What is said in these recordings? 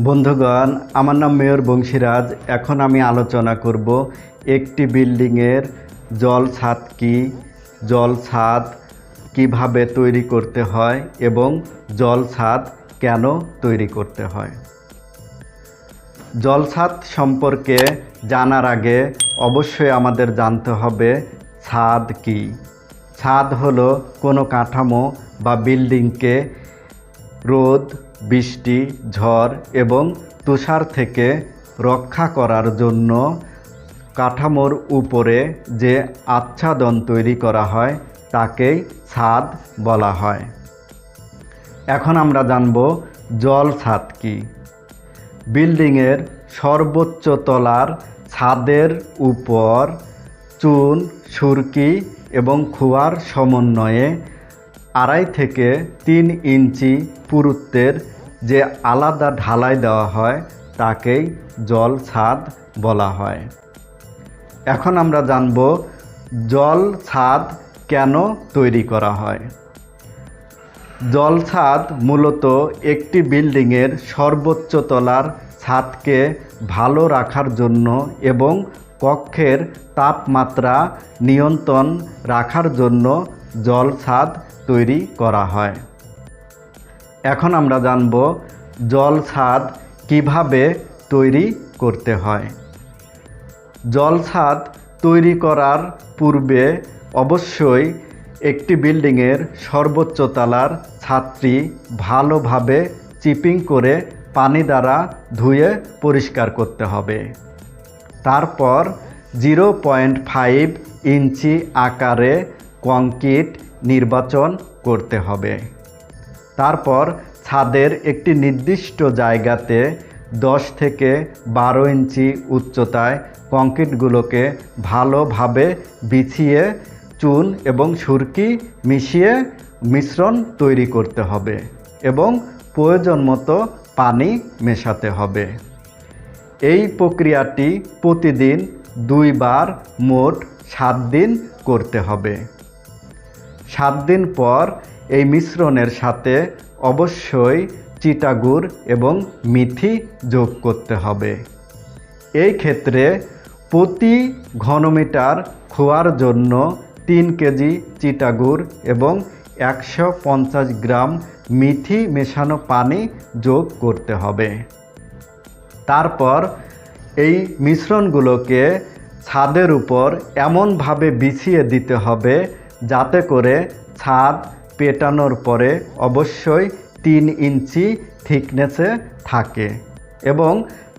বন্ধুগণ, আমার নাম মেয়র বংশীরাজ। এখন আমি আলোচনা করব একটি বিল্ডিংয়ের জল ছাদ কি, জল ছাদ কীভাবে তৈরি করতে হয় এবং জল ছাদ কেন তৈরি করতে হয়। জলছাদ সম্পর্কে জানার আগে অবশ্যই আমাদের জানতে হবে ছাদ কি। ছাদ হলো কোনো কাঠামো বা বিল্ডিংকে রোদ বৃষ্টি, ঝড় এবং তুষার থেকে রক্ষা করার জন্য কাঠামোর উপরে যে আচ্ছাদন তৈরি করা হয়, তাকেই ছাদ বলা হয়। এখন আমরা জানব জল ছাদ কী। বিল্ডিংয়ের সর্বোচ্চ তলার ছাদের উপর চুন, সুরকি এবং খোয়ার সমন্বয়ে আড়াই থেকে তিন ইঞ্চি পুরুত্বের যে আলাদা ঢালাই দেওয়া হয়, তাকেই জল ছাদ বলা হয়। এখন আমরা জানব জল ছাদ কেন তৈরি করা হয়। জল ছাদ মূলত একটি বিল্ডিংয়ের সর্বোচ্চ তলার ছাদকে ভালো রাখার জন্য এবং কক্ষের তাপমাত্রা নিয়ন্ত্রণ রাখার জন্য জল ছাদ তৈরি করা হয়। এখন আমরা জানব জল ছাদ কীভাবে তৈরি করতে হয়। জল ছাদ তৈরি করার পূর্বে অবশ্যই একটি বিল্ডিংয়ের সর্বোচ্চ তলার ছাদটি ভালোভাবে চিপিং করে পানি দ্বারা ধুয়ে পরিষ্কার করতে হবে। তারপর জিরো পয়েন্ট ফাইভ ইঞ্চি আকারে কংক্রিট নির্বাচন করতে হবে। তারপর ছাদের একটি নির্দিষ্ট জায়গাতে দশ থেকে বারো ইঞ্চি উচ্চতায় কংক্রিটগুলোকে ভালোভাবে বিছিয়ে চুন এবং সুরকি মিশিয়ে মিশ্রণ তৈরি করতে হবে এবং প্রয়োজন মতো পানি মেশাতে হবে। এই প্রক্রিয়াটি প্রতিদিন দুইবার মোট সাত দিন করতে হবে। সাত দিন পর এই মিশ্রণের সাথে অবশ্যই চিটাগুড় এবং মিথি যোগ করতে হবে। এই ক্ষেত্রে প্রতি ঘনমিটার খোয়ার জন্য তিন কেজি চিটাগুড় এবং একশো পঞ্চাশ গ্রাম মিথি মেশানো পানি যোগ করতে হবে। তারপর এই মিশ্রণগুলোকে ছাদের উপর এমনভাবে বিছিয়ে দিতে হবে যাতে করে ছাদ পেটানোর পরে অবশ্যই তিন ইঞ্চি থিকনেসে থাকে এবং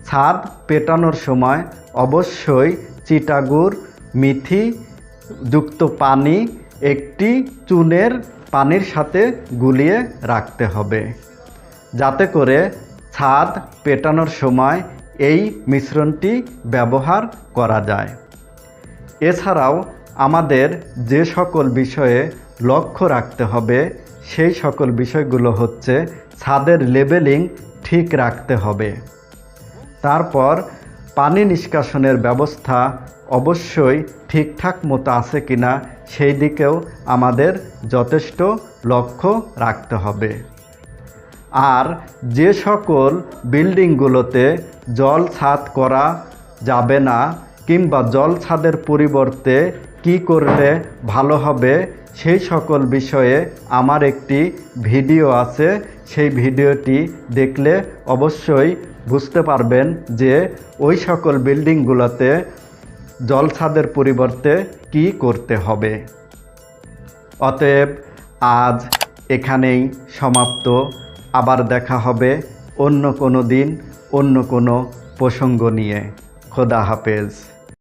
ছাদ পেটানোর সময় অবশ্যই চিটাগুড় মিথি যুক্ত পানি একটি চুনের পানির সাথে গুলিয়ে রাখতে হবে। যাতে করে ছাদ পেটানোর সময় এই মিশ্রণটি ব্যবহার করা যায়। এছাড়াও আমাদের যে সকল বিষয়ে লক্ষ্য রাখতে হবে, সেই সকল বিষয়গুলো হচ্ছে ছাদের লেবেলিং ঠিক রাখতে হবে। তারপর, পানি নিষ্কাশনের ব্যবস্থা অবশ্যই ঠিকঠাক মতো আছে কিনা সেই দিকেও আমাদের যথেষ্ট লক্ষ্য রাখতে হবে। আর যে সকল বিল্ডিংগুলোতে জল ছাদ করা যাবে না কিংবা জল ছাদের পরিবর্তে কি করলে ভালো হবে সেই সকল বিষয়ে আমার একটি ভিডিও আছে। সেই ভিডিওটি দেখলে অবশ্যই বুঝতে পারবেন যে ওই সকল বিল্ডিংগুলোতে জল ছাদের পরিবর্তে কি করতে হবে। অতএব আজ এখানেই সমাপ্ত। আবার দেখা হবে অন্য কোনো দিন, অন্য কোনো প্রসঙ্গ নিয়ে। খোদা হাফেজ।